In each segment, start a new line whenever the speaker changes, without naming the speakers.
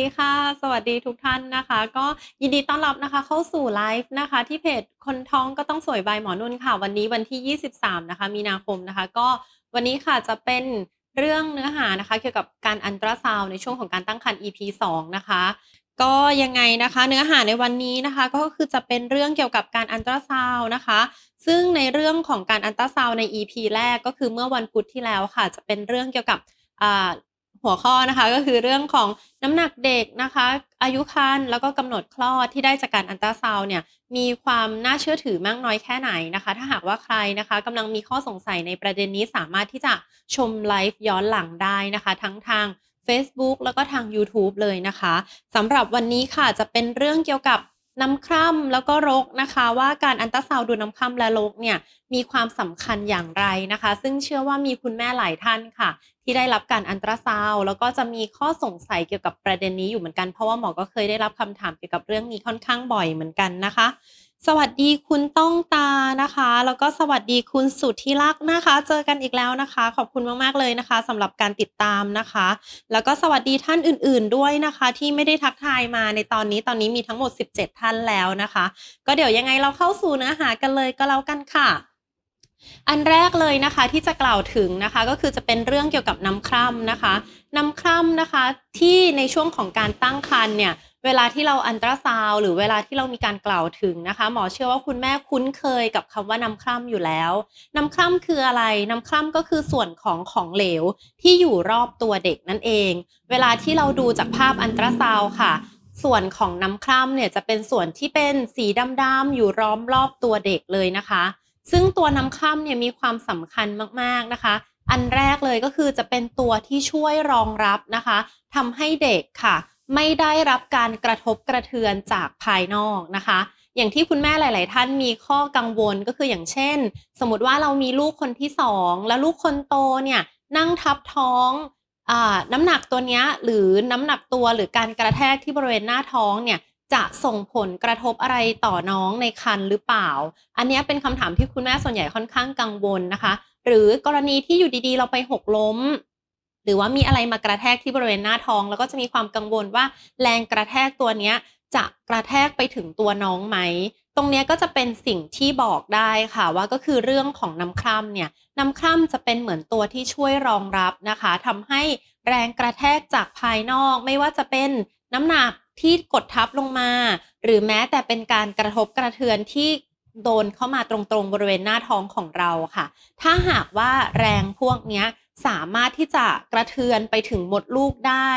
ดีค่ะ สวัสดีทุกท่านนะคะ ก็ยินดีต้อนรับนะคะเข้าสู่ไลฟ์นะคะ ที่เพจคนท้องก็ต้องสวยบายหมอนุ่นค่ะ วันนี้วันที่ 23 นะคะ มีนาคมนะคะ ก็วันนี้ค่ะจะเป็นเรื่องเนื้อหานะคะ เกี่ยวกับการอันตราซาวในช่วงของการตั้งครรภ์ EP 2 นะคะ ก็ยังไงนะคะ เนื้อหาในวันนี้นะคะ ก็คือจะเป็นเรื่องเกี่ยวกับการอันตราซาวนะคะ ซึ่งในเรื่องของการอันตราซาวใน EP แรกก็คือเมื่อวันพุธที่แล้วค่ะ จะเป็นเรื่องเกี่ยวกับ หัวข้อนะคะก็คือเรื่องของน้ำหนักเด็กนะคะ อายุครรภ์แล้วก็กำหนดคลอดที่ได้จากการอันตราซาวเนี่ยมีความน่าเชื่อถือมากน้อยแค่ไหนนะคะ ถ้าหากว่าใครนะคะกำลังมีข้อสงสัยในประเด็นนี้สามารถที่จะชมไลฟ์ย้อนหลังได้นะคะ ทั้งทางเฟซบุ๊กแล้วก็ทางยูทูบเลยนะคะสำหรับวันนี้ค่ะจะเป็นเรื่องเกี่ยวกับ น้ำคร่ำแล้วก็รกนะคะ ว่าการอันตราซาวดูน้ำคร่ำและรกเนี่ยมีความสำคัญอย่างไรนะคะ ซึ่งเชื่อว่ามีคุณแม่หลายท่านค่ะ ที่ได้รับการอันตราซาวแล้วก็จะมีข้อสงสัยเกี่ยวกับประเด็นนี้อยู่เหมือนกันเพราะว่าหมอก็เคยได้รับคำถามเกี่ยวกับเรื่องนี้ค่อนข้างบ่อยเหมือนกันนะคะ สวัสดีคุณต้องตานะคะ แล้วก็สวัสดีคุณสุดทธิรักนะคะ เจอกันอีกแล้วนะคะ ขอบคุณมากๆเลยนะคะสำหรับการติดตามนะคะ แล้วก็สวัสดีท่านอื่น ๆ ด้วยนะคะ ที่ไม่ได้ทักทายมาในตอนนี้ตอนนี้มีทั้งหมด 17 ท่านแล้วนะคะ ก็เดี๋ยวยังไงเราเข้าสู่เนื้อหากันเลยก็แล้วกันค่ะอันแรกเลยนะคะที่จะกล่าวถึงนะคะก็คือจะเป็นเรื่องเกี่ยวกับน้ำคร่ำนะคะ น้ำคร่ำนะคะที่ในช่วงของการตั้งครรภ์เนี่ย เวลาที่เราอันตราซาวหรือเวลาที่เรามีการกล่าวถึงนะคะ หมอเชื่อว่าคุณแม่คุ้นเคยกับคำว่าน้ำคร่ำอยู่แล้ว น้ำคร่ำคืออะไร น้ำคร่ำก็คือส่วนของของเหลวที่อยู่รอบตัวเด็กนั่นเอง เวลาที่เราดูจากภาพอันตราซาวค่ะส่วนของน้ำคร่ำเนี่ยจะเป็นส่วนที่เป็นสีดำๆอยู่ล้อมรอบตัวเด็กเลยนะคะ ซึ่งตัวน้ำคร่ำเนี่ยมีความสำคัญมากๆนะคะ อันแรกเลยก็คือจะเป็นตัวที่ช่วยรองรับนะคะทำให้เด็กค่ะ ไม่ได้รับการกระทบกระเทือนจากภายนอกนะคะ อย่างที่คุณแม่หลาย ๆ ท่านมีข้อกังวลก็คืออย่างเช่น สมมติว่าเรามีลูกคนที่สองแล้วลูกคนโตเนี่ยนั่งทับท้องอน้ำหนักตัวเนี้ยหรือน้ำหนักตัวหรือการกระแทกที่บริเวณหน้าท้องเนี่ยจะส่งผลกระทบอะไรต่อน้องในครรภ์หรือเปล่า อันนี้เป็นคำถามที่คุณแม่ส่วนใหญ่ค่อนข้างกังวลนะคะ หรือกรณีที่อยู่ดี ๆ เราไปหกล้ม หรือว่ามีอะไรมากระแทกที่บริเวณหน้าท้อง แล้วก็จะมีความกังวลว่าแรงกระแทกตัวเนี้ยจะกระแทกไปถึงตัวน้องไหม ตรงนี้ก็จะเป็นสิ่งที่บอกได้ค่ะว่าก็คือเรื่องของน้ำคร่ำเนี่ยน้ำคร่ำจะเป็นเหมือนตัวที่ช่วยรองรับนะคะทำให้แรงกระแทกจากภายนอก ไม่ว่าจะเป็นน้ำหนักที่กดทับลงมา หรือแม้แต่เป็นการกระทบกระเทือนที่ โดนเข้ามาตรงๆบริเวณหน้าท้องของเราค่ะ ถ้าหากว่าแรงพวกนี้สามารถที่จะกระเทือนไปถึงมดลูกได้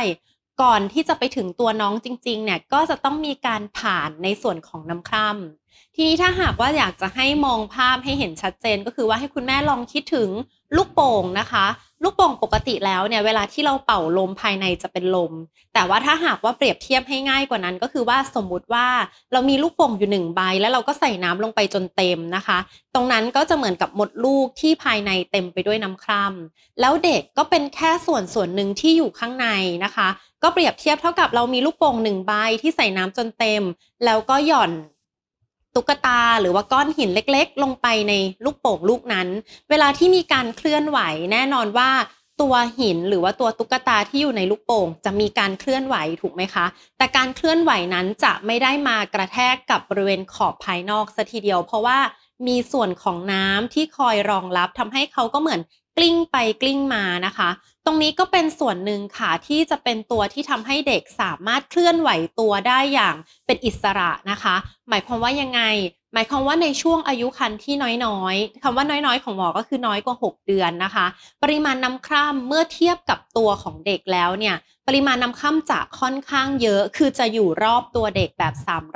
ก่อนที่จะไปถึงตัวน้องจริงๆ เนี่ยก็จะต้องมีการผ่านในส่วนของน้ำคร่ำทีนี้ถ้าหากว่าอยากจะให้มองภาพให้เห็นชัดเจนก็คือว่าให้คุณแม่ลองคิดถึงลูกโป่งนะคะ ลูกโป่งปกติแล้วเนี่ยเวลาที่เราเป่าลมภายในจะเป็นลม แต่ว่าถ้าหากว่าเปรียบเทียบให้ง่ายกว่านั้น ก็คือว่าสมมุติว่าเรามีลูกโป่งอยู่หนึ่งใบ แล้วเราก็ใส่น้ำลงไปจนเต็มนะคะ ตรงนั้นก็จะเหมือนกับมดลูกที่ภายในเต็มไปด้วยน้ำคร่ำแล้วเด็กก็เป็นแค่ส่วนส่วนหนึ่งที่อยู่ข้างในนะคะ ก็เปรียบเทียบเท่ากับเรามีลูกโป่งหนึ่งใบที่ใส่น้ำจนเต็ม แล้วก็หย่อนตุ๊กตาหรือว่าก้อนหินเล็กๆ ลงไปในลูกโป่งลูกนั้น เวลาที่มีการเคลื่อนไหวแน่นอนว่าตัวหินหรือว่าตัวตุ๊กตาที่อยู่ในลูกโป่ง จะมีการเคลื่อนไหวถูกไหมคะ แต่การเคลื่อนไหวนั้นจะไม่ได้มากระแทกกับบริเวณขอบภายนอกซะทีเดียว เพราะว่ามีส่วนของน้ำที่คอยรองรับทำให้เขาก็เหมือนกลิ้งไปกลิ้งมานะคะ รงนี้ก็เป็นส่วนหนึ่งค่ะที่จะเป็นตัวที่ทำให้เด็กสามารถเคลื่อนไหวตัวได้อย่างเป็นอิสระนะคะ หมายความว่ายังไง หมายความว่าในช่วงอายุครรภ์ที่น้อยๆคำว่าน้อยๆ ของหมอก็คือน้อยกว่า 6 เดือนนะคะ ปริมาณน้ำคร่ำเมื่อเทียบกับตัวของเด็กแล้วเนี่ย ปริมาณน้ำคร่ำจะค่อนข้างเยอะ คือจะอยู่รอบตัวเด็กแบบ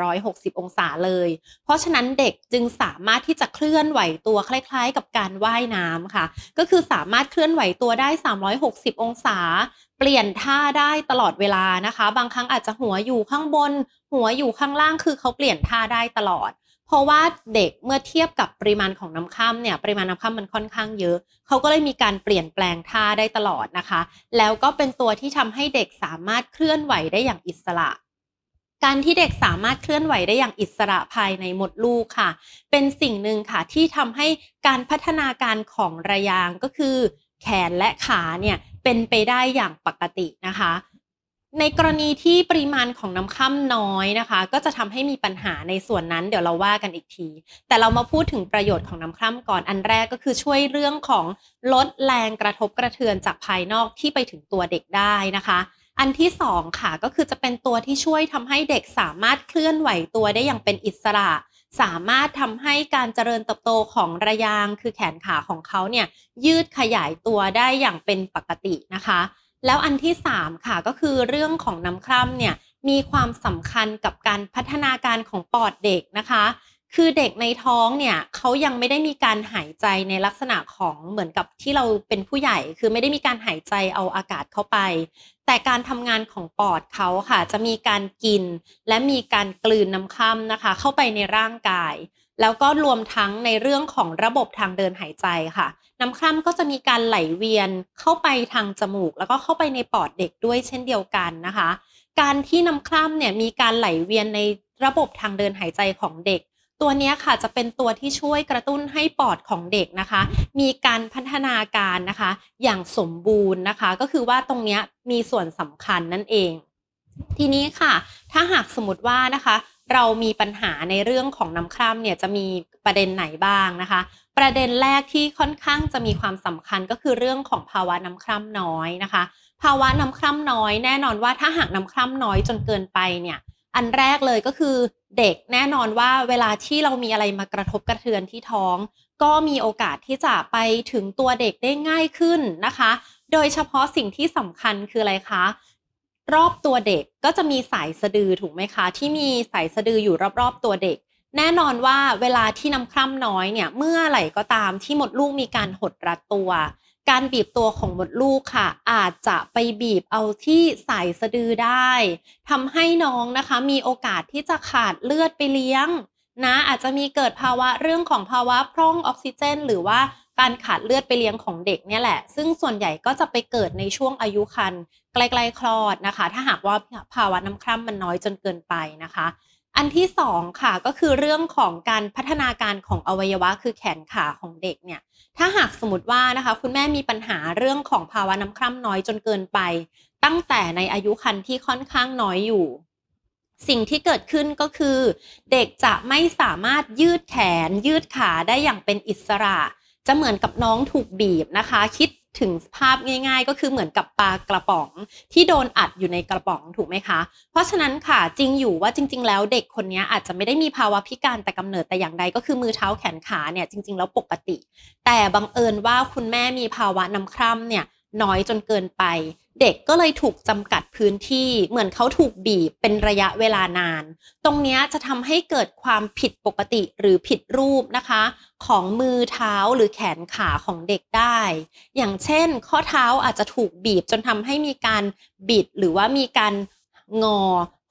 360 องศาเลย เพราะฉะนั้นเด็กจึงสามารถที่จะเคลื่อนไหวตัวคล้าย ๆ กับการว่ายน้ำค่ะ ก็คือสามารถเคลื่อนไหวตัวได้ 360 องศา เปลี่ยนท่าได้ตลอดเวลานะคะ บางครั้งอาจจะหัวอยู่ข้างบน หัวอยู่ข้างล่าง คือเขาเปลี่ยนท่าได้ตลอด ราะว่าเด็กเมื่อเทียบกับปริมาณของน้ำค่ำเนี่ยปริมาณน้ำค่ำมันค่อนข้างเยอะ เขาก็เลยมีการเปลี่ยนแปลงท่าได้ตลอดนะคะ แล้วก็เป็นตัวที่ทำให้เด็กสามารถเคลื่อนไหวได้อย่างอิสระ การที่เด็กสามารถเคลื่อนไหวได้อย่างอิสระภายในมดลูกค่ะ เป็นสิ่งหนึ่งค่ะที่ทำให้การพัฒนาการของระยางก็คือ แขนและขาเนี่ยเป็นไปได้อย่างปกตินะคะ ในกรณีที่ปริมาณของน้ำค่ำน้อยนะคะ ก็จะทำให้มีปัญหาในส่วนนั้นเดี๋ยวเราว่ากันอีกที แต่เรามาพูดถึงประโยชน์ของน้ำค่ำก่อนอันแรกก็คือช่วยเรื่องของลดแรงกระทบกระเทือนจากภายนอกที่ไปถึงตัวเด็กได้นะคะ อันที่สองค่ะก็คือจะเป็นตัวที่ช่วยทำให้เด็กสามารถเคลื่อนไหวตัวได้อย่างเป็นอิสระ สามารถทำให้การเจริญเติบโตของระยางคือแขนขาของเขาเนี่ยยืดขยายตัวได้อย่างเป็นปกตินะคะ แล้วอันที่ 3 ค่ะก็คือเรื่องของน้ำคร่ำเนี่ยมีความสำคัญกับการพัฒนาการของปอดเด็กนะคะ คือเด็กในท้องเนี่ยเขายังไม่ได้มีการหายใจในลักษณะของเหมือนกับที่เราเป็นผู้ใหญ่ คือไม่ได้มีการหายใจเอาอากาศเข้าไป แต่การทำงานของปอดเขาค่ะจะมีการกิน และมีการกลืนน้ำคร่ำนะคะ เข้าไปในร่างกาย แล้วก็รวมทั้งในเรื่องของระบบทางเดินหายใจค่ะ น้ำคร่ำก็จะมีการไหลเวียนเข้าไปทางจมูก แล้วก็เข้าไปในปอดเด็กด้วยเช่นเดียวกันนะคะ การที่น้ำคร่ำเนี่ยมีการไหลเวียนในระบบทางเดินหายใจของเด็ก ตัวนี้ค่ะจะเป็นตัวที่ช่วยกระตุ้นให้ปอดของเด็กนะคะ มีการพัฒนาการนะคะ อย่างสมบูรณ์นะคะ ก็คือว่าตรงนี้มีส่วนสำคัญนั่นเอง ทีนี้ค่ะ ถ้าหากสมมติว่านะคะ เรามีปัญหาในเรื่องของน้ำคร่ำเนี่ยจะมีประเด็นไหนบ้างนะคะ ประเด็นแรกที่ค่อนข้างจะมีความสำคัญก็คือเรื่องของภาวะน้ำคร่ำน้อยนะคะ ภาวะน้ำคร่ำน้อยแน่นอนว่าถ้าหากน้ำคร่ำน้อยจนเกินไปเนี่ยอันแรกเลยก็คือเด็กแน่นอนว่าเวลาที่เรามีอะไรมากระทบกระเทือนที่ท้อง ก็มีโอกาสที่จะไปถึงตัวเด็กได้ง่ายขึ้นนะคะ โดยเฉพาะสิ่งที่สำคัญคืออะไรคะ รอบตัวเด็กก็จะมีสายสะดือถูกไหมคะ ที่มีสายสะดืออยู่รอบๆตัวเด็ก แน่นอนว่าเวลาที่น้ำคร่ำน้อยเนี่ยเมื่อไหร่ก็ตามที่มดลูกมีการหดรัดตัว การบีบตัวของมดลูกค่ะ อาจจะไปบีบเอาที่สายสะดือได้ทำให้น้องนะคะ มีโอกาสที่จะขาดเลือดไปเลี้ยงนะอาจจะมีเกิดภาวะเรื่องของภาวะพร่องออกซิเจน หรือว่าการขาดเลือดไปเลี้ยงของเด็กเนี่ยแหละ ซึ่งส่วนใหญ่ก็จะไปเกิดในช่วงอายุครรภ์ ใกล้ๆคลอดนะคะ ถ้าหากว่าภาวะน้ำคร่ำมันน้อยจนเกินไปนะคะ อันที่สองค่ะก็คือเรื่องของการพัฒนาการของอวัยวะคือแขนขาของเด็กเนี่ย ถ้าหากสมมติว่านะคะ คุณแม่มีปัญหาเรื่องของภาวะน้ำคร่ำน้อยจนเกินไป ตั้งแต่ในอายุครรภ์ที่ค่อนข้างน้อยอยู่สิ่งที่เกิดขึ้นก็คือ เด็กจะไม่สามารถยืดแขนยืดขาได้อย่างเป็นอิสระ จะเหมือนกับน้องถูกบีบนะคะ คิด ถึงภาพง่าย ๆ ก็คือเหมือนกับปลากระป๋องที่โดนอัดอยู่ในกระป๋องถูกไหมคะ เพราะฉะนั้นค่ะจริงอยู่ว่าจริง ๆ แล้วเด็กคนนี้อาจจะไม่ได้มีภาวะพิการแต่กำเนิดแต่อย่างใดก็คือมือเท้าแขนขาเนี่ยจริง ๆ แล้วปกติ แต่บังเอิญว่าคุณแม่มีภาวะน้ำคร่ำเนี่ยน้อยจนเกินไป เด็กก็เลยถูกจำกัดพื้นที่ เหมือนเขาถูกบีบเป็นระยะเวลานาน ตรงนี้จะทำให้เกิดความผิดปกติหรือผิดรูปนะคะ ของมือเท้าหรือแขนขาของเด็กได้ อย่างเช่น ข้อเท้าอาจจะถูกบีบจนทำให้มีการบิดหรือว่ามีการงอ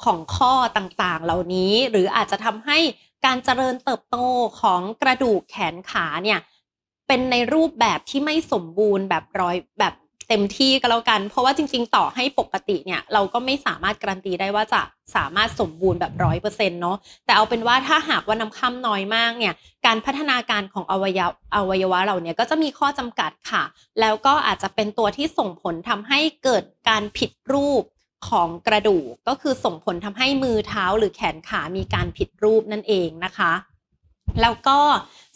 ของข้อต่างๆ เหล่านี้ หรืออาจจะทำให้การเจริญเติบโตของกระดูกแขนขาเนี่ยเป็นในรูปแบบที่ไม่สมบูรณ์แบบร้อยแบบ เต็มที่ก็แล้วกัน เพราะว่าจริง ๆ ต่อให้ปกติเนี่ยเราก็ไม่สามารถการันตีได้ว่าจะสามารถสมบูรณ์แบบร้อยเปอร์เซ็นต์เนาะแต่เอาเป็นว่าถ้าหากว่าน้ำค่ำน้อยมากเนี่ยการพัฒนาการของอวัยวะอวัยวะเราเนี่ยก็จะมีข้อจำกัดค่ะ แล้วก็อาจจะเป็นตัวที่ส่งผลทำให้เกิดการผิดรูปของกระดูกก็คือส่งผลทำให้มือเท้าหรือแขนขามีการผิดรูปนั่นเองนะคะ แล้วก็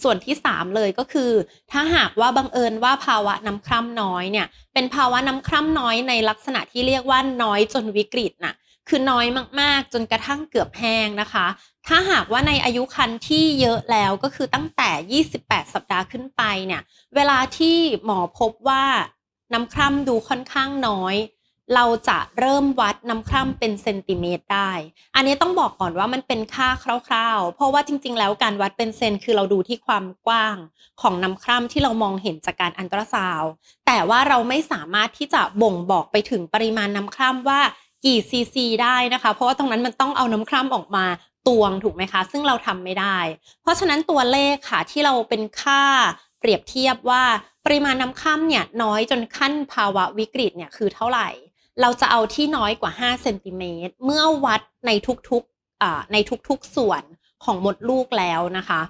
ส่วนที่ 3 เลยก็คือ ถ้าหากว่าบังเอิญว่าภาวะน้ำคร่ำน้อยเนี่ยเป็นภาวะน้ำคร่ำน้อยในลักษณะที่เรียกว่าน้อยจนวิกฤตน่ะคือน้อยมากๆ จนกระทั่งเกือบแห้งนะคะ ถ้าหากว่าในอายุครรภ์ที่เยอะแล้วก็คือตั้งแต่ 28 สัปดาห์ขึ้นไปเนี่ยเวลาที่หมอพบว่าน้ำคร่ำดูค่อนข้างน้อย เราจะเริ่มวัดน้ำคร่ำเป็นเซนติเมตรได้ อันนี้ต้องบอกก่อนว่ามันเป็นค่าคร่าวๆ เพราะว่าจริง ๆ แล้วการวัดเป็นเซนคือเราดูที่ความกว้างของน้ำคร่ำที่เรามองเห็นจากการอันตราซาวแต่ว่าเราไม่สามารถที่จะบ่งบอกไปถึงปริมาณน้ำคร่ำว่ากี่ซีซีได้นะคะ เพราะว่าตรงนั้นมันต้องเอาน้ำคร่ำออกมาตวงถูกไหมคะ ซึ่งเราทำไม่ได้ เพราะฉะนั้นตัวเลขค่ะที่เราเป็นค่าเปรียบเทียบว่าปริมาณน้ำคร่ำเนี่ยน้อยจนขั้นภาวะวิกฤตเนี่ยคือเท่าไหร่ เราจะเอาที่น้อยกว่า5เซนติเมตรเมื่อวัดในทุกๆในทุกๆส่วนของมดลูกแล้วนะคะ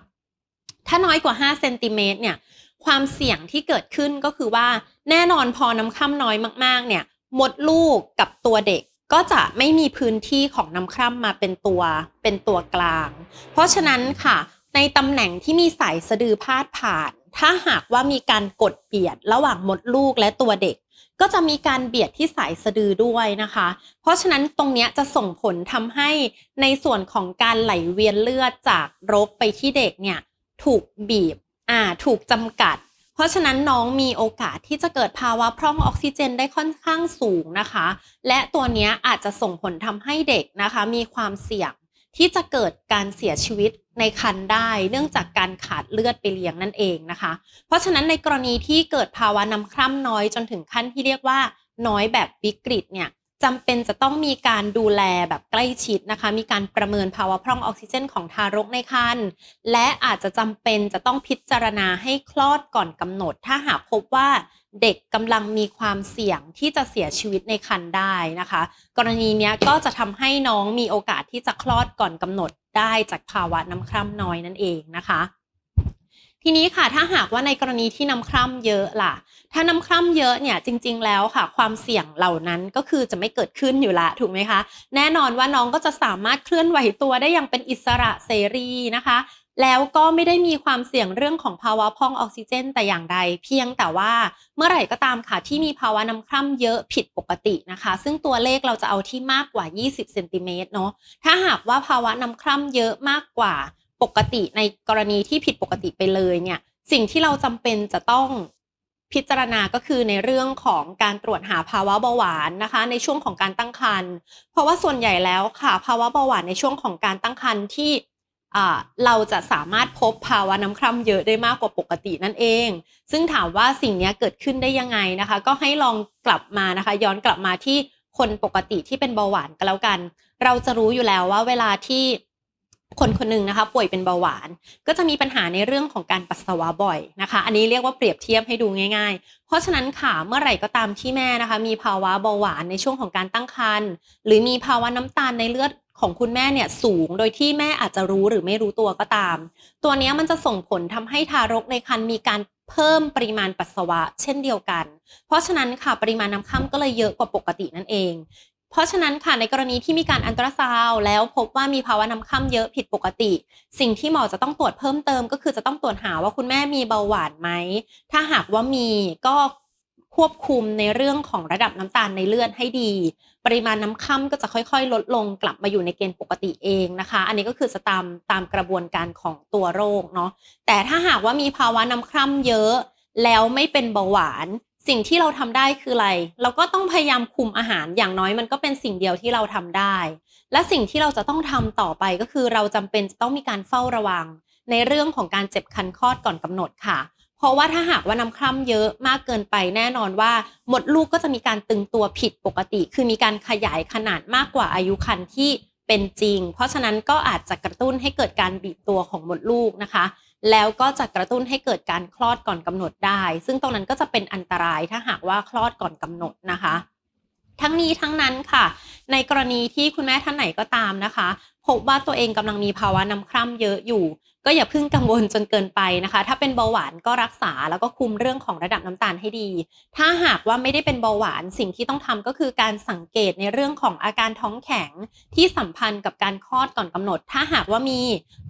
ถ้าน้อยกว่า5เซนติเมตรเนี่ยความเสี่ยงที่เกิดขึ้นก็คือว่าแน่นอนพอน้ำค่ำน้อยมาก ๆ เนี่ย มดลูกกับตัวเด็กก็จะไม่มีพื้นที่ของน้ำคร่ำมาเป็นตัวเป็นตัวกลาง เพราะฉะนั้นค่ะ ในตำแหน่งที่มีสายสะดือพาดผ่าน ถ้าหากว่ามีการกดเบียดระหว่างมดลูกและตัวเด็ก ก็จะมีการเบียดที่สายสะดือด้วยนะคะ เพราะฉะนั้นตรงนี้จะส่งผลทำให้ในส่วนของการไหลเวียนเลือดจากรกไปที่เด็กเนี่ยถูกบีบอ่าถูกจำกัด เพราะฉะนั้นน้องมีโอกาสที่จะเกิดภาวะพร่องออกซิเจนได้ค่อนข้างสูงนะคะ และตัวนี้อาจจะส่งผลทำให้เด็กนะคะ มีความเสี่ยงที่จะเกิดการเสียชีวิต ในครรภ์ได้ เนื่องจากการขาดเลือดไปเลี้ยงนั่นเองนะคะ เพราะฉะนั้นในกรณีที่เกิดภาวะน้ำคร่ำน้อยจนถึงขั้นที่เรียกว่าน้อยแบบวิกฤตเนี่ยจำเป็นจะต้องมีการดูแลแบบใกล้ชิดนะคะ มีการประเมินภาวะพร่องออกซิเจนของทารกในครรภ์และอาจจะจำเป็นจะต้องพิจารณาให้คลอดก่อนกำหนด ถ้าหากพบว่า เด็กกำลังมีความเสี่ยงที่จะเสียชีวิตในครรภ์ได้นะคะ กรณีนี้ก็จะทำให้น้องมีโอกาสที่จะคลอดก่อนกำหนดได้จากภาวะน้ำคร่ำน้อยนั่นเองนะคะทีนี้ค่ะถ้าหากว่าในกรณีที่น้ำคร่ำเยอะล่ะ ถ้าน้ำคร่ำเยอะเนี่ยจริง ๆ แล้วค่ะ ความเสี่ยงเหล่านั้นก็คือจะไม่เกิดขึ้นอยู่ละถูกไหมคะ แน่นอนว่าน้องก็จะสามารถเคลื่อนไหวตัวได้อย่างเป็นอิสระเสรีนะคะ แล้วก็ไม่ได้มีความเสี่ยงเรื่องของภาวะพองออกซิเจนแต่อย่างใด เพียงแต่ว่าเมื่อไหร่ก็ตามค่ะที่มีภาวะน้ำคร่ำเยอะผิดปกตินะคะ ซึ่งตัวเลขเราจะเอาที่มากกว่า 20เซนติเมตรเนาะถ้าหากว่าภาวะน้ำคร่ำเยอะมากกว่าปกติในกรณีที่ผิดปกติไปเลยเนี่ยสิ่งที่เราจำเป็นจะต้องพิจารณาก็คือในเรื่องของการตรวจหาภาวะเบาหวานนะคะ ในช่วงของการตั้งครรภ์เพราะว่าส่วนใหญ่แล้วค่ะ ภาวะเบาหวานในช่วงของการตั้งครรภ์ที่ เราจะสามารถพบภาวะน้ำคร่ำเยอะได้มากกว่าปกตินั่นเอง ซึ่งถามว่าสิ่งนี้เกิดขึ้นได้ยังไงนะคะ ก็ให้ลองกลับมานะคะ ย้อนกลับมาที่คนปกติที่เป็นเบาหวานก็แล้วกัน เราจะรู้อยู่แล้วว่าเวลาที่คนคนหนึ่งนะคะ ป่วยเป็นเบาหวาน ก็จะมีปัญหาในเรื่องของการปัสสาวะบ่อยนะคะ อันนี้เรียกว่าเปรียบเทียบให้ดูง่าย ๆ เพราะฉะนั้นค่ะเมื่อไหร่ก็ตามที่แม่นะคะ มีภาวะเบาหวานในช่วงของการตั้งครรภ์หรือมีภาวะน้ำตาลในเลือด ของคุณแม่เนี่ยสูงโดยที่แม่อาจจะรู้หรือไม่รู้ตัวก็ตาม ตัวนี้มันจะส่งผลทำให้ทารกในครรภ์มีการเพิ่มปริมาณปัสสาวะเช่นเดียวกัน เพราะฉะนั้นค่ะปริมาณน้ำค่ำก็เลยเยอะกว่าปกตินั่นเอง เพราะฉะนั้นค่ะในกรณีที่มีการอันตราซาวแล้วพบว่ามีภาวะน้ำค่ำเยอะผิดปกติ สิ่งที่หมอจะต้องตรวจเพิ่มเติม ก็คือจะต้องตรวจหาว่าคุณแม่มีเบาหวานไหม ถ้าหากว่ามีก็ ควบคุมในเรื่องของระดับน้ำตาลในเลือดให้ดี ปริมาณน้ำค่ำก็จะค่อยๆ ลดลงกลับมาอยู่ในเกณฑ์ปกติเองนะคะ อันนี้ก็คือจะตามตามกระบวนการของตัวโรคเนาะแต่ถ้าหากว่ามีภาวะน้ำคร่ำเยอะ แล้วไม่เป็นเบาหวาน สิ่งที่เราทำได้คืออะไร เราก็ต้องพยายามคุมอาหารอย่างน้อยมันก็เป็นสิ่งเดียวที่เราทำได้ และสิ่งที่เราจะต้องทำต่อไปก็คือเราจำเป็นจะต้องมีการเฝ้าระวัง ในเรื่องของการเจ็บคันคลอดก่อนกำหนดค่ะ เพราะว่าถ้าหากว่าน้ำคร่ำเยอะมากเกินไปแน่นอนว่า หมดลูกก็จะมีการตึงตัวผิดปกติ คือมีการขยายขนาดมากกว่าอายุครรภ์ที่เป็นจริง เพราะฉะนั้นก็อาจจะกระตุ้นให้เกิดการบีบตัวของมดลูกนะคะ แล้วก็จะกระตุ้นให้เกิดการคลอดก่อนกำหนดได้ ซึ่งตรงนั้นก็จะเป็นอันตรายถ้าหากว่าคลอดก่อนกำหนดนะคะ ทั้งนี้ทั้งนั้นค่ะ ในกรณีที่คุณแม่ท่านไหนก็ตามนะคะ พบว่าตัวเองกำลังมีภาวะน้ำคร่ำเยอะอยู่ ก็อย่าเพิ่งกังวลจนเกินไปนะคะ ถ้าเป็นเบาหวานก็รักษาแล้วก็คุมเรื่องของระดับน้ำตาลให้ดี ถ้าหากว่าไม่ได้เป็นเบาหวานสิ่งที่ต้องทำก็คือการสังเกตในเรื่องของอาการท้องแข็งที่สัมพันธ์กับการคลอดก่อนกำหนด ถ้าหากว่ามี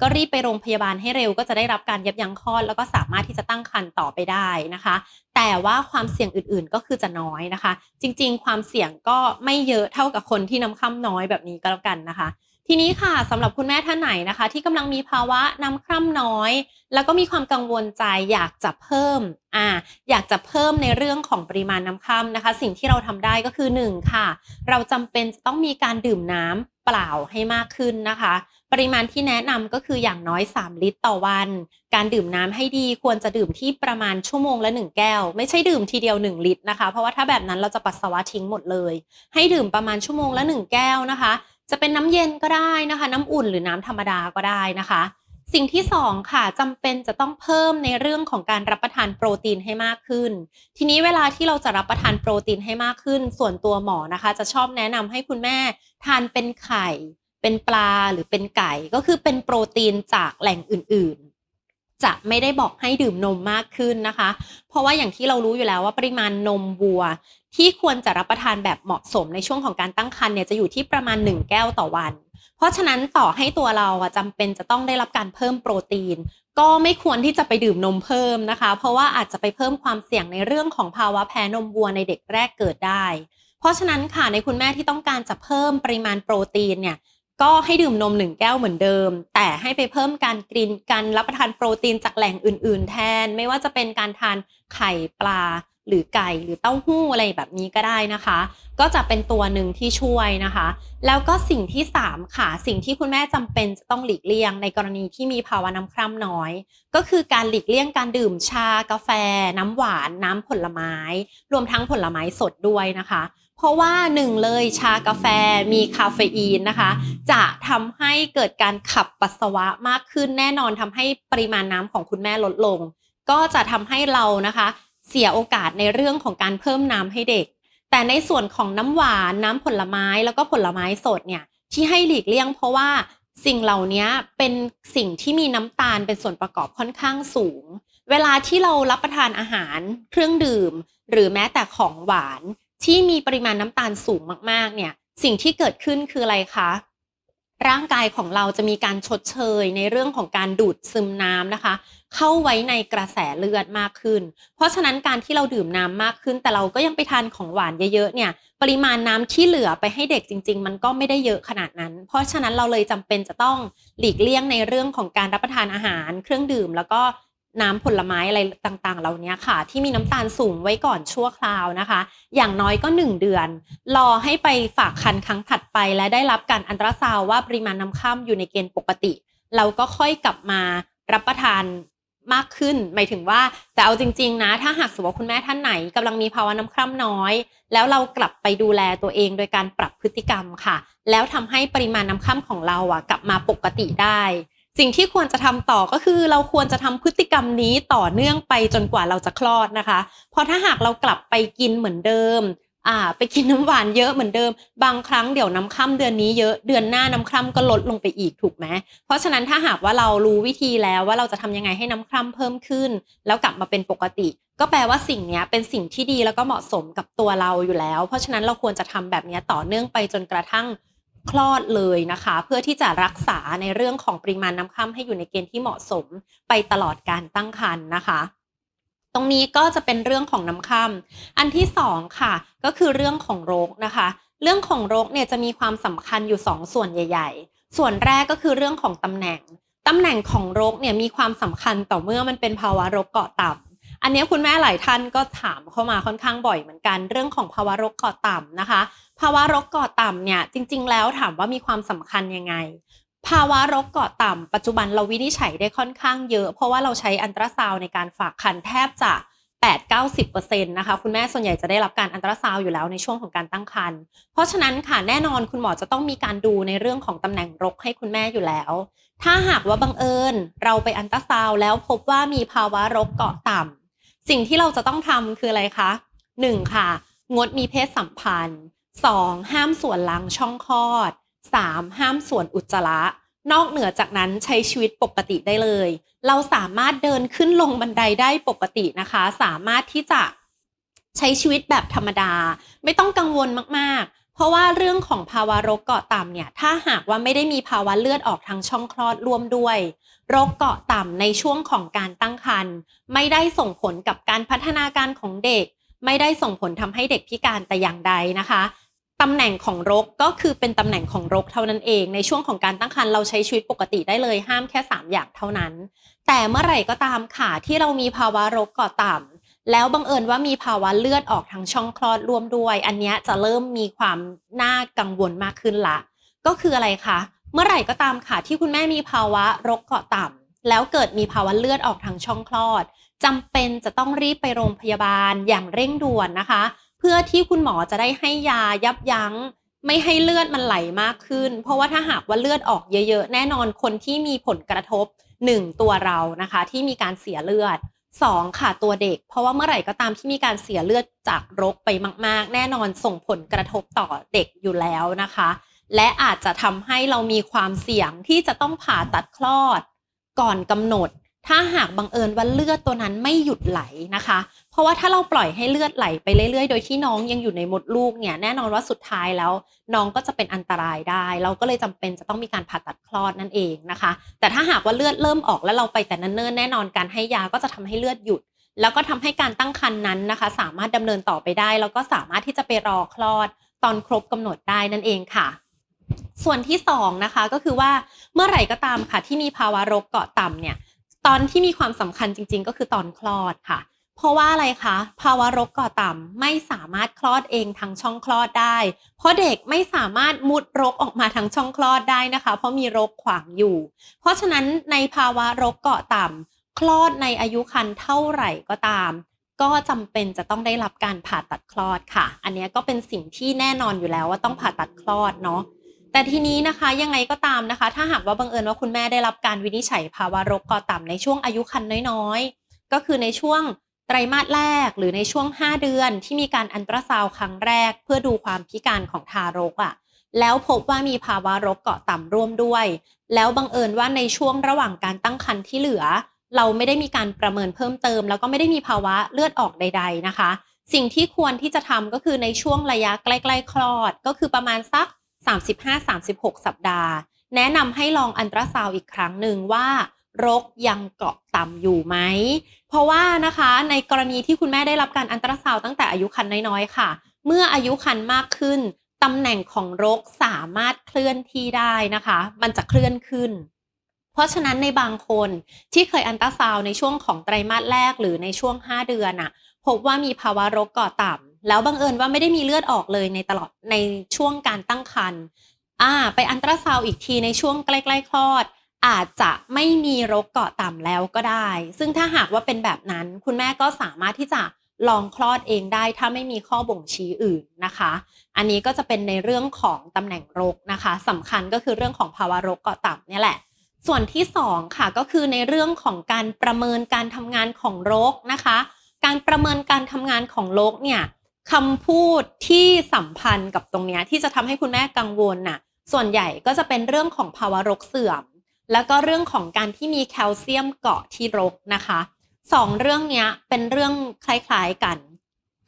ก็รีบไปโรงพยาบาลให้เร็ว ก็จะได้รับการยับยั้งคลอด แล้วก็สามารถที่จะตั้งครรภ์ต่อไปได้นะคะ แต่ว่าความเสี่ยงอื่นๆก็คือจะน้อยนะคะ จริงๆ ความเสี่ยงก็ไม่เยอะเท่ากับคนที่น้ำค่ำน้อยแบบนี้ก็แล้วกันนะคะ ทีนี้ค่ะสำหรับคุณแม่ท่านไหนนะคะ ที่กำลังมีภาวะน้ำคร่ำน้อย แล้วก็มีความกังวลใจอยากจะเพิ่มอ่าอยากจะเพิ่มในเรื่องของปริมาณน้ำคร่ำนะคะ สิ่งที่เราทำได้ก็คือ 1 ค่ะ เราจำเป็นต้องมีการดื่มน้ำเปล่าให้มากขึ้นนะคะ ปริมาณที่แนะนำก็คืออย่างน้อย 3 ลิตรต่อวัน การดื่มน้ำให้ดีควรจะดื่มที่ประมาณชั่วโมงละ 1 แก้ว ไม่ใช่ดื่มทีเดียว 1 ลิตรนะคะ เพราะว่าถ้าแบบนั้นเราจะปัสสาวะทิ้งหมดเลย ให้ดื่มประมาณชั่วโมงละ 1 แก้วนะคะ จะเป็นน้ำเย็นก็ได้นะคะ น้ำอุ่นหรือน้ำธรรมดาก็ได้นะคะ สิ่งที่สองค่ะจำเป็นจะต้องเพิ่มในเรื่องของการรับประทานโปรตีนให้มากขึ้น ทีนี้เวลาที่เราจะรับประทานโปรตีนให้มากขึ้น ส่วนตัวหมอนะคะ จะชอบแนะนำให้คุณแม่ทานเป็นไข่ เป็นปลาหรือเป็นไก่ ก็คือเป็นโปรตีนจากแหล่งอื่น จะไม่ได้บอกให้ดื่มนมมากขึ้นนะคะ เพราะว่าอย่างที่เรารู้อยู่แล้วว่าปริมาณนมวัว ที่ควรจะรับประทานแบบเหมาะสมในช่วงของการตั้งครรภ์เนี่ยจะอยู่ที่ประมาณ 1 แก้วต่อวัน เพราะฉะนั้นต่อให้ตัวเราอะจำเป็นจะต้องได้รับการเพิ่มโปรตีน ก็ไม่ควรที่จะไปดื่มนมเพิ่มนะคะ เพราะว่าอาจจะไปเพิ่มความเสี่ยงในเรื่องของภาวะแพ้นมวัวในเด็กแรกเกิดได้ เพราะฉะนั้นค่ะในคุณแม่ที่ต้องการจะเพิ่มปริมาณโปรตีนเนี่ย ก็ให้ดื่มนมหนึ่งแก้วเหมือนเดิม แต่ให้ไปเพิ่มการกินการรับประทานโปรตีนจากแหล่งอื่น ๆ แทน ไม่ว่าจะเป็นการทานไข่ปลาหรือไก่หรือเต้าหู้อะไรแบบนี้ก็ได้นะคะ ก็จะเป็นตัวหนึ่งที่ช่วยนะคะ แล้วก็สิ่งที่ 3 ค่ะ สิ่งที่คุณแม่จำเป็นจะต้องหลีกเลี่ยง ในกรณีที่มีภาวะน้ำคร่ำน้อย ก็คือการหลีกเลี่ยงการดื่มชากาแฟ น้ำหวาน น้ำผลไม้ รวมทั้งผลไม้สดด้วยนะคะ เพราะว่าหนึ่งเลยชากาแฟมีคาเฟอีนนะคะ จะทำให้เกิดการขับปัสสาวะมากขึ้นแน่นอนทำให้ปริมาณน้ำของคุณแม่ลดลง ก็จะทำให้เรานะคะ เสียโอกาสในเรื่องของการเพิ่มน้ำให้เด็ก แต่ในส่วนของน้ำหวานน้ำผลไม้แล้วก็ผลไม้สดเนี่ยที่ให้หลีกเลี่ยงเพราะว่าสิ่งเหล่านี้เป็นสิ่งที่มีน้ำตาลเป็นส่วนประกอบค่อนข้างสูง เวลาที่เรารับประทานอาหาร เครื่องดื่ม หรือแม้แต่ของหวาน ที่มีปริมาณน้ำตาลสูงมากๆเนี่ยสิ่งที่เกิดขึ้นคืออะไรคะร่างกายของเราจะมีการชดเชยในเรื่องของการดูดซึมน้ำนะคะ เข้าไว้ในกระแสเลือดมากขึ้น เพราะฉะนั้นการที่เราดื่มน้ำมากขึ้น แต่เราก็ยังไปทานของหวานเยอะๆเนี่ย ปริมาณน้ำที่เหลือไปให้เด็กจริง ๆ มันก็ไม่ได้เยอะขนาดนั้น เพราะฉะนั้นเราเลยจำเป็นจะต้องหลีกเลี่ยงในเรื่องของการรับประทานอาหาร เครื่องดื่ม แล้วก็ น้ำผลไม้อะไรต่างๆ เหล่านี้ค่ะ ที่มีน้ำตาลสูงไว้ก่อนชั่วคราวนะคะ อย่างน้อยก็ 1 เดือน รอให้ไปฝากคันครั้งถัดไป และได้รับการอันตราซาวว่าปริมาณน้ำข้ามอยู่ในเกณฑ์ปกติ เราก็ค่อยกลับมารับประทานมากขึ้น หมายถึงว่าแต่เอาจริง ๆ นะ ถ้าหากสมมติว่าคุณแม่ท่านไหนกำลังมีภาวะน้ำคร่ำน้อย แล้วเรากลับไปดูแลตัวเองโดยการปรับพฤติกรรมค่ะ แล้วทำให้ปริมาณน้ำคร่ำของเราอะกลับมาปกติได้ สิ่งที่ควรจะทำต่อก็คือเราควรจะทำพฤติกรรมนี้ต่อเนื่องไปจนกว่าเราจะคลอดนะคะ เพราะถ้าหากเรากลับไปกินเหมือนเดิมอ่าไปกินน้ำหวานเยอะเหมือนเดิม บางครั้งเดี๋ยวน้ำคร่ำเดือนนี้เยอะเดือนหน้าน้ำคร่ำก็ลดลงไปอีกถูกไหมเพราะฉะนั้นถ้าหากว่าเรารู้วิธีแล้วว่าเราจะทำยังไงให้น้ำคร่ำเพิ่มขึ้น แล้วกลับมาเป็นปกติ ก็แปลว่าสิ่งนี้เป็นสิ่งที่ดีแล้วก็เหมาะสมกับตัวเราอยู่แล้ว เพราะฉะนั้นเราควรจะทำแบบนี้ต่อเนื่องไปจนกระทั่ง คลอดเลยนะคะ เพื่อที่จะรักษาในเรื่องของปริมาณน้ำค่ำให้อยู่ในเกณฑ์ที่เหมาะสมไปตลอดการตั้งครรภ์นะคะตรงนี้ก็จะเป็นเรื่องของน้ำค่ำอันที่สองค่ะ ก็คือเรื่องของโรคนะคะ เรื่องของโรคเนี่ยจะมีความสำคัญอยู่2ส่วนใหญ่ ๆ ส่วนแรกก็คือเรื่องของตำแหน่งตำแหน่งของโรคเนี่ยมีความสำคัญต่อเมื่อมันเป็นภาวะโรคเกาะต่ำอันนี้คุณแม่หลายท่านก็ถามเข้ามาค่อนข้างบ่อยเหมือนกัน เรื่องของภาวะโรคเกาะต่ำนะคะ ภาวะรคเกาะต่ำเนี่ยจริง ๆ แล้วถามว่ามีความสำคัญยังไง ภาวะรคเกาะต่ำปัจจุบันเราวินิจฉัยได้ค่อนข้างเยอะ เพราะว่าเราใช้อันตราซาวในการฝากคันแทบจะ8-90%นะคะคุณแม่ส่วนใหญ่จะได้รับการอันตราซาวอยู่แล้วในช่วงของการตั้งครรภ์เพราะฉะนั้นค่ะแน่นอนคุณหมอจะต้องมีการดูในเรื่องของตำแหน่งรกให้คุณแม่อยู่แล้ว ถ้าหากว่าบังเอิญเราไปอันตราซาวแล้วพบว่ามีภาวะรกเกาะต่ำสิ่งที่เราจะต้องทำคืออะไรคะ 1 ค่ะ งดมีเพศสัมพันธ์ 2. ห้ามส่วนล้างช่องคลอด 3. ห้ามส่วนอุจจาระ นอกเหนือจากนั้นใช้ชีวิตปกติได้เลย เราสามารถเดินขึ้นลงบันไดได้ปกตินะคะ สามารถที่จะใช้ชีวิตแบบธรรมดา ไม่ต้องกังวลมากๆ เพราะว่าเรื่องของภาวะโรคเกาะต่ำเนี่ย ถ้าหากว่าไม่ได้มีภาวะเลือดออกทางช่องคลอดร่วมด้วย โรคเกาะต่ำในช่วงของการตั้งครรภ์ไม่ได้ส่งผลกับการพัฒนาการของเด็ก ไม่ได้ส่งผลทำให้เด็กพิการแต่อย่างใดนะคะ ตำแหน่งของรกก็คือเป็นตำแหน่งของรกเท่านั้นเอง ในช่วงของการตั้งครรภ์เราใช้ชีวิตปกติได้เลยห้ามแค่ 3 อย่างเท่านั้น แต่เมื่อไหร่ก็ตามค่ะที่เรามีภาวะรกเกาะต่ำแล้วบังเอิญว่ามีภาวะเลือดออกทางช่องคลอดร่วมด้วย อันนี้จะเริ่มมีความน่ากังวลมากขึ้นละ ก็คืออะไรคะเมื่อไหร่ก็ตามค่ะที่คุณแม่มีภาวะรกเกาะต่ำแล้วเกิดมีภาวะเลือดออกทางช่องคลอดจำเป็นจะต้องรีบไปโรงพยาบาลอย่างเร่งด่วนนะคะ พื่อที่คุณหมอจะได้ให้ยายับยั้ง ไม่ให้เลือดมันไหลมากขึ้น เพราะว่าถ้าหากว่าเลือดออกเยอะ ๆ แน่นอนคนที่มีผลกระทบ 1 ตัวเรานะคะ ที่มีการเสียเลือด 2 ค่ะตัวเด็ก เพราะว่าเมื่อไหร่ก็ตามที่มีการเสียเลือดจากรกไปมาก ๆ แน่นอนส่งผลกระทบต่อเด็กอยู่แล้วนะคะ และอาจจะทำให้เรามีความเสี่ยงที่จะต้องผ่าตัดคลอด ก่อนกำหนด ถ้าหากบังเอิญว่าเลือดตัวนั้นไม่หยุดไหลนะคะ เพราะว่าถ้าเราปล่อยให้เลือดไหลไปเรื่อยๆ โดยที่น้องยังอยู่ในมดลูกเนี่ยแน่นอนว่าสุดท้ายแล้ว น้องก็จะเป็นอันตรายได้ เราก็เลยจำเป็นจะต้องมีการผ่าตัดคลอดนั่นเองนะคะ แต่ถ้าหากว่าเลือดเริ่มออกแล้วเราไปแต่นั่นเนิ่นแน่นอนการให้ยาก็จะทำให้เลือดหยุด แล้วก็ทำให้การตั้งครรภ์นั้นนะคะ สามารถดำเนินต่อไปได้ แล้วก็สามารถที่จะไปรอคลอดตอนครบกำหนดได้นั่นเองค่ะส่วนที่สองนะคะก็คือว่าเมื่อไหร่ก็ตามค่ะที่มีภาวะโรคเกาะต่ำเนี่ย ตอนที่มีความสำคัญจริง ๆ ก็คือตอนคลอดค่ะ เพราะว่าอะไรคะ ภาวะรกก่อต่ำไม่สามารถคลอดเองทางช่องคลอดได้ เพราะเด็กไม่สามารถมุดรกออกมาทางช่องคลอดได้นะคะ เพราะมีรกขวางอยู่ เพราะฉะนั้นในภาวะรกเกาะต่ำคลอดในอายุครรภ์เท่าไหร่ก็ตามก็จำเป็นจะต้องได้รับการผ่าตัดคลอดค่ะ อันนี้ก็เป็นสิ่งที่แน่นอนอยู่แล้วว่าต้องผ่าตัดคลอดเนาะ แต่ทีนี้นะคะยังไงก็ตามนะคะ ถ้าหากว่าบังเอิญว่าคุณแม่ได้รับการวินิจฉัยภาวะโรคกอต่ำในช่วงอายุครรภ์น้อยๆ ก็คือในช่วงไตรมาสแรกหรือในช่วง 5 เดือนที่มีการอันตราซาวครั้งแรก เพื่อดูความพิการของทารกอะ่ะแล้วพบว่ามีภาวะโรคเกาะต่ำร่วมด้วย แล้วบังเอิญว่าในช่วงระหว่างการตั้งครรภ์ที่เหลือ เราไม่ได้มีการประเมินเพิ่มเติม แล้วก็ไม่ได้มีภาวะเลือดออกใด ๆนะคะ สิ่งที่ควรที่จะทำก็คือในช่วงระยะใกล้ๆคลอด ก็คือประมาณสัก 35-36 สัปดาห์ แนะนำให้ลองอันตราซาวอีกครั้งหนึ่งว่ารกยังเกาะต่ำอยู่ไหม เพราะว่านะคะในกรณีที่คุณแม่ได้รับการอันตราซาวตั้งแต่อายุครรภ์น้อยๆค่ะ เมื่ออายุครรภ์มากขึ้นตำแหน่งของรกสามารถเคลื่อนที่ได้นะคะ มันจะเคลื่อนขึ้น เพราะฉะนั้นในบางคนที่เคยอันตราซาวในช่วงของไตรมาสแรกหรือในช่วง 5 เดือนอะพบว่ามีภาวะรกเกาะต่ำ แล้วบังเอิญว่าไม่ได้มีเลือดออกเลยในตลอดในช่วงการตั้งครรภ์อ่า ไปอันตราซาวอีกทีในช่วงใกล้ๆคลอด อาจจะไม่มีรกเกาะต่ำแล้วก็ได้ ซึ่งถ้าหากว่าเป็นแบบนั้น คุณแม่ก็สามารถที่จะลองคลอดเองได้ถ้าไม่มีข้อบ่งชี้อื่นนะคะ อันนี้ก็จะเป็นในเรื่องของตำแหน่งรกนะคะสำคัญก็คือเรื่องของภาวะรกเกาะต่ำเนี่ยแหละ ส่วนที่2ค่ะก็คือในเรื่องของการประเมินการทำงานของรกนะคะ การประเมินการทำงานของรกเนี่ย คำพูดที่สัมพันธ์กับตรงเนี้ยที่จะทำให้คุณแม่กังวลน่ะ ส่วนใหญ่ก็จะเป็นเรื่องของภาวะรกเสื่อม แล้วก็เรื่องของการที่มีแคลเซียมเกาะที่รกนะคะสองเรื่องเนี้ยเป็นเรื่องคล้ายๆกัน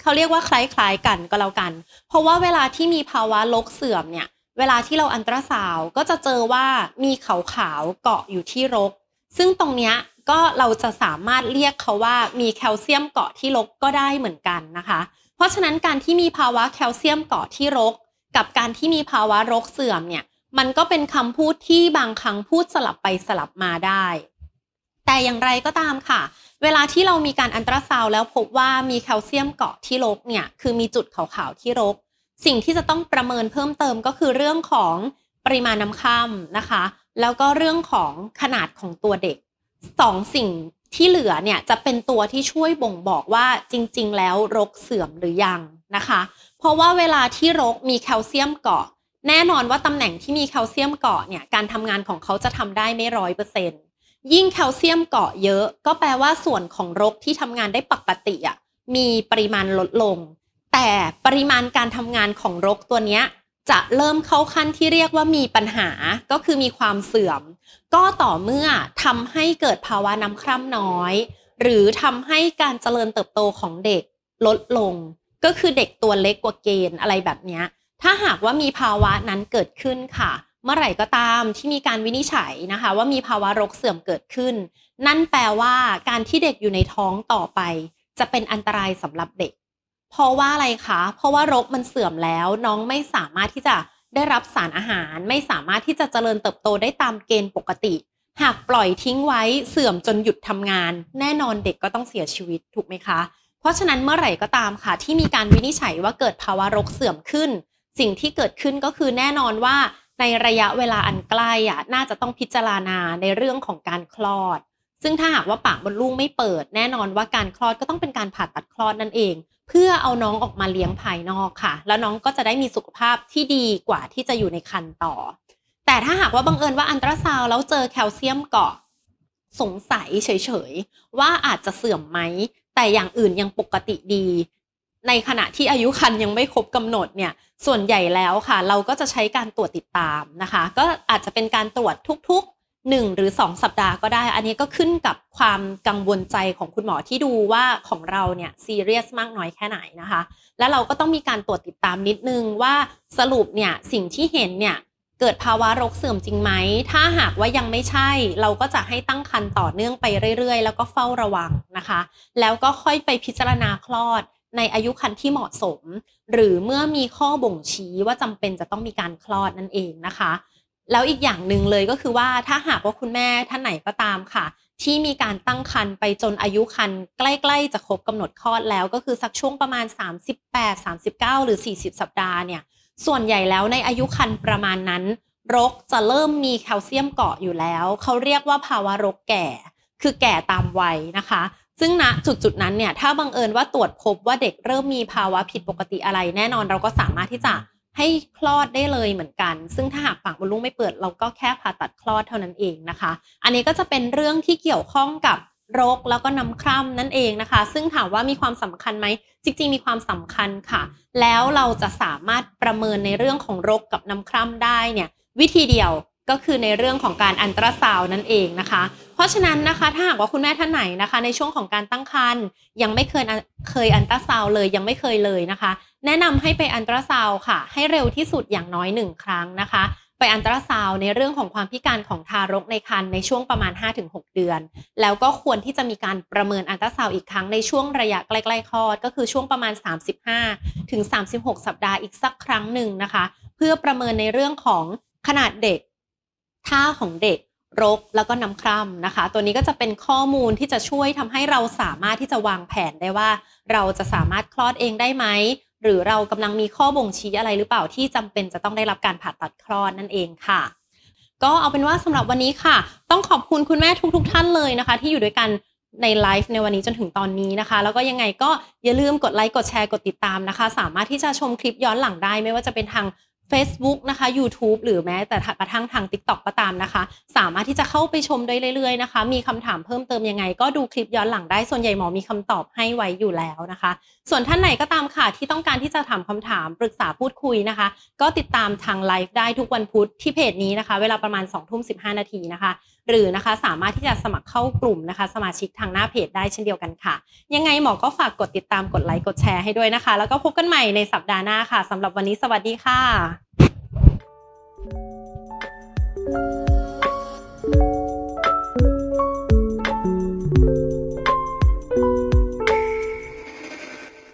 เขาเรียกว่าคล้ายๆกันก็แล้วกัน เพราะว่าเวลาที่มีภาวะรกเสื่อมเนี่ย เวลาที่เราอันตราซาวก็จะเจอว่ามีขาวๆเกาะอยู่ที่รก ซึ่งตรงเนี้ยก็เราจะสามารถเรียกเขาว่ามีแคลเซียมเกาะที่รกก็ได้เหมือนกันนะคะ เพราะฉะนั้นการที่มีภาวะแคลเซียมเกาะที่รก กับการที่มีภาวะรกเสื่อมเนี่ยมันก็เป็นคำพูดที่บางครั้งพูดสลับไปสลับมาได้ แต่อย่างไรก็ตามค่ะ เวลาที่เรามีการอันตราซาวแล้วพบว่ามีแคลเซียมเกาะที่รกเนี่ยคือมีจุดขาวๆที่รก สิ่งที่จะต้องประเมินเพิ่มเติมก็คือเรื่องของปริมาณน้ำค่ำนะคะ แล้วก็เรื่องของขนาดของตัวเด็กสองสิ่ง ที่เหลือเนี่ยจะเป็นตัวที่ช่วยบ่งบอกว่าจริง ๆ แล้วรกเสื่อมหรือยังนะคะ เพราะว่าเวลาที่รกมีแคลเซียมเกาะ แน่นอนว่าตำแหน่งที่มีแคลเซียมเกาะเนี่ยการทำงานของเขาจะทำได้ไม่ร้อยเปอร์เซ็นต์ยิ่งแคลเซียมเกาะเยอะ ก็แปลว่าส่วนของรกที่ทำงานได้ปกติอะมีปริมาณลดลง แต่ปริมาณการทำงานของรกตัวเนี้ย จะเริ่มเข้าขั้นที่เรียกว่ามีปัญหาก็คือมีความเสื่อม ก็ต่อเมื่อทำให้เกิดภาวะน้ำคร่ำน้อย หรือทำให้การเจริญเติบโตของเด็กลดลง ก็คือเด็กตัวเล็กกว่าเกณฑ์อะไรแบบนี้ถ้าหากว่ามีภาวะนั้นเกิดขึ้นค่ะ เมื่อไหร่ก็ตามที่มีการวินิจฉัยนะคะ ว่ามีภาวะรกเสื่อมเกิดขึ้น นั่นแปลว่าการที่เด็กอยู่ในท้องต่อไป จะเป็นอันตรายสำหรับเด็ก เพราะว่าอะไรคะ เพราะว่ารกมันเสื่อมแล้ว น้องไม่สามารถที่จะได้รับสารอาหาร ไม่สามารถที่จะเจริญเติบโตได้ตามเกณฑ์ปกติ หากปล่อยทิ้งไว้เสื่อมจนหยุดทำงาน แน่นอนเด็กก็ต้องเสียชีวิตถูกไหมคะ เพราะฉะนั้นเมื่อไหร่ก็ตามค่ะ ที่มีการวินิจฉัยว่าเกิดภาวะรกเสื่อมขึ้น สิ่งที่เกิดขึ้นก็คือแน่นอนว่าในระยะเวลาอันใกล้อะน่าจะต้องพิจารณาในเรื่องของการคลอด ซึ่งถ้าหากว่าปากมดลูกไม่เปิด แน่นอนว่าการคลอดก็ต้องเป็นการผ่าตัดคลอดนั่นเอง เพื่อเอาน้องออกมาเลี้ยงภายนอกค่ะ แล้วน้องก็จะได้มีสุขภาพที่ดีกว่าที่จะอยู่ในครรภ์ต่อ แต่ถ้าหากว่าบังเอิญว่าอันตราซาวแล้วเจอแคลเซียมเกาะสงสัยเฉยๆ ว่าอาจจะเสื่อมไหม แต่อย่างอื่นยังปกติดี ในขณะที่อายุครรภ์ยังไม่ครบกำหนดเนี่ย ส่วนใหญ่แล้วค่ะ เราก็จะใช้การตรวจติดตามนะคะ ก็อาจจะเป็นการตรวจทุกๆ 1 หรือ 2 สัปดาห์ก็ได้ อันนี้ก็ขึ้นกับความกังวลใจของคุณหมอที่ดูว่าของเราเนี่ยซีเรียสมากน้อยแค่ไหนนะคะ แล้วเราก็ต้องมีการตรวจติดตามนิดนึงว่าสรุปเนี่ยสิ่งที่เห็นเนี่ยเกิดภาวะรกเสื่อมจริงไหม ถ้าหากว่ายังไม่ใช่ เราก็จะให้ตั้งครรภ์ต่อเนื่องไปเรื่อย ๆ แล้วก็เฝ้าระวังนะคะ แล้วก็ค่อยไปพิจารณาคลอดในอายุครรภ์ที่เหมาะสม หรือเมื่อมีข้อบ่งชี้ว่าจำเป็นจะต้องมีการคลอดนั่นเองนะคะ แล้วอีกอย่างหนึ่งเลยก็คือว่าถ้าหากว่าคุณแม่ท่านไหนก็ตามค่ะ ที่มีการตั้งครรภ์ไปจนอายุครรภ์ใกล้ๆจะครบกำหนดคลอดแล้วก็คือสักช่วงประมาณ 38 39 หรือ 40 สัปดาห์เนี่ยส่วนใหญ่แล้วในอายุครรภ์ประมาณนั้น รกจะเริ่มมีแคลเซียมเกาะอยู่แล้ว เขาเรียกว่าภาวะรกแก่ คือแก่ตามวัยนะคะ ซึ่งณจุดจุดๆนั้นเนี่ยถ้าบังเอิญว่าตรวจพบว่าเด็กเริ่มมีภาวะผิดปกติอะไร แน่นอนเราก็สามารถที่จะ ให้คลอดได้เลยเหมือนกัน ซึ่งถ้าหากปากมดลูกไม่เปิด เราก็แค่ผ่าตัดคลอดเท่านั้นเองนะคะ อันนี้ก็จะเป็นเรื่องที่เกี่ยวข้องกับรกแล้วก็น้ำคร่ำนั่นเองนะคะ ซึ่งถามว่ามีความสำคัญไหม จริงๆ มีความสำคัญค่ะ แล้วเราจะสามารถประเมินในเรื่องของรกกับน้ำคร่ำได้เนี่ย วิธีเดียว ก็คือในเรื่องของการอันตราซาวนั่นเองนะคะ เพราะฉะนั้นนะคะถ้าหากว่าคุณแม่ท่านไหนนะคะ ในช่วงของการตั้งครรภ์ยังไม่เคยเคยอันตราซาวเลยยังไม่เคยเลยนะคะ แนะนำให้ไปอันตราซาวค่ะ ให้เร็วที่สุดอย่างน้อยหนึ่งครั้งนะคะ ไปอันตราซาวในเรื่องของความพิการของทารกในครรภ์ในช่วงประมาณ 5-6 เดือน แล้วก็ควรที่จะมีการประเมินอันตราซาวอีกครั้งในช่วงระยะใกล้ๆคลอด ก็คือช่วงประมาณ 35ถึง36 สัปดาห์อีกสักครั้งหนึ่งนะคะ เพื่อประเมินในเรื่องของขนาดเด็ก ท่าของเด็กรกแล้วก็น้ำคร่ำนะคะ ตัวนี้ก็จะเป็นข้อมูลที่จะช่วยทำให้เราสามารถที่จะวางแผนได้ว่า เราจะสามารถคลอดเองได้ไหมหรือเรากำลังมีข้อบ่งชี้อะไรหรือเปล่าที่จำเป็นจะต้องได้รับการผ่าตัดคลอดนั่นเองค่ะ ก็เอาเป็นว่าสำหรับวันนี้ค่ะ ต้องขอบคุณคุณแม่ทุกๆท่านเลยนะคะ ที่อยู่ด้วยกันในไลฟ์ในวันนี้จนถึงตอนนี้นะคะ แล้วก็ยังไงก็อย่าลืมกดไลค์กดแชร์กดติดตามนะคะ สามารถที่จะชมคลิปย้อนหลังได้ ไม่ว่าจะเป็นทาง Facebook นะคะ YouTube หรือแม้แต่กระทั่งทาง TikTok ก็ตามนะคะ สามารถที่จะเข้าไปชมได้เรื่อยๆนะคะ มีคำถามเพิ่มเติมยังไง ก็ดูคลิปย้อนหลังได้ส่วนใหญ่หมอมีคำตอบให้ไว้อยู่แล้วนะคะ ส่วนท่านไหนก็ตามค่ะ ที่ต้องการที่จะถามคำถามปรึกษาพูดคุยนะคะ ก็ติดตามทางไลฟ์ได้ทุกวันพุธที่เพจนี้นะคะ เวลาประมาณ2ทุ่ม15 นาทีนะคะ หรือนะคะสามารถที่จะสมัครเข้ากลุ่มนะคะ สมาชิกทางหน้าเพจได้เช่นเดียวกันค่ะ ยังไงหมอก็ฝากกดติดตามกดไลค์กดแชร์ให้ด้วยนะคะ แล้วก็พบกันใหม่ในสัปดาห์หน้าค่ะสำหรับวันนี้สวัสดีค่ะ lá.